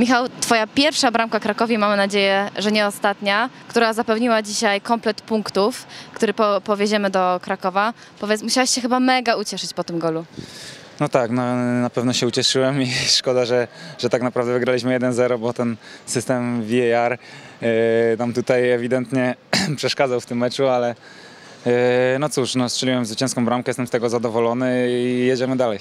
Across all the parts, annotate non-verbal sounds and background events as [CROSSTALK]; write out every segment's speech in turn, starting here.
Michał, twoja pierwsza bramka Krakowi, mamy nadzieję, że nie ostatnia, która zapewniła dzisiaj komplet punktów, który po, powieziemy do Krakowa. Powiedz, musiałaś się chyba mega ucieszyć po tym golu. No tak, no, na pewno się ucieszyłem i [LAUGHS] szkoda, że, że tak naprawdę wygraliśmy 1-0, bo ten system VAR yy, nam tutaj ewidentnie [CLEARS THROAT] przeszkadzał w tym meczu, ale yy, no cóż, no, strzeliłem zwycięską bramkę, jestem z tego zadowolony i jedziemy dalej.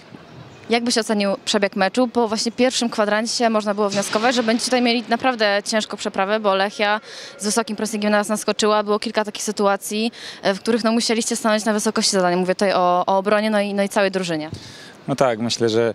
Jak byś ocenił przebieg meczu? Po właśnie pierwszym kwadrancie można było wnioskować, że będziecie tutaj mieli naprawdę ciężką przeprawę, bo Lechia z wysokim pressingiem na nas naskoczyła. Było kilka takich sytuacji, e, w których no, musieliście stanąć na wysokości zadania. Mówię tutaj o, o obronie, no i, no i całej drużynie. No tak, myślę, że,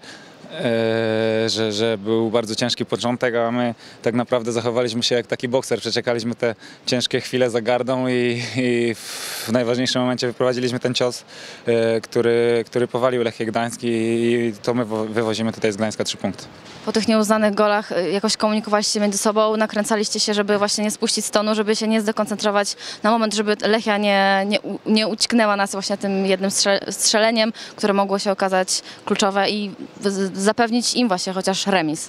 że, że był bardzo ciężki początek, a my tak naprawdę zachowaliśmy się jak taki bokser. Przeczekaliśmy te ciężkie chwile za gardą i, i w najważniejszym momencie wyprowadziliśmy ten cios, e, który, który powalił Lechie Gdańsk i, to my wo- wywozimy tutaj z Gdańska trzy punkty. Po tych nieuznanych golach e, jakoś komunikowaliście między sobą, nakręcaliście się, żeby właśnie nie spuścić stonu, żeby się nie zdekoncentrować na moment, żeby Lechia nie, nie, nie ućknęła nas właśnie tym jednym strze- strzeleniem, które mogło się okazać kluczowe i zapewnić im właśnie chociaż remis.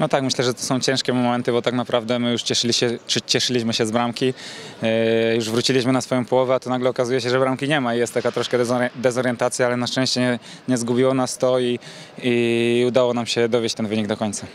No tak, myślę, że to są ciężkie momenty, bo tak naprawdę my już cieszyli się, cieszyliśmy się z bramki, e, już wróciliśmy na swoją połowę, a tu nagle okazuje się, że bramki nie ma i jest taka troszkę dezori- dezorientacja, ale na szczęście nie, nie zgubiło nas to i, i udało nam się dowieść ten wynik do końca.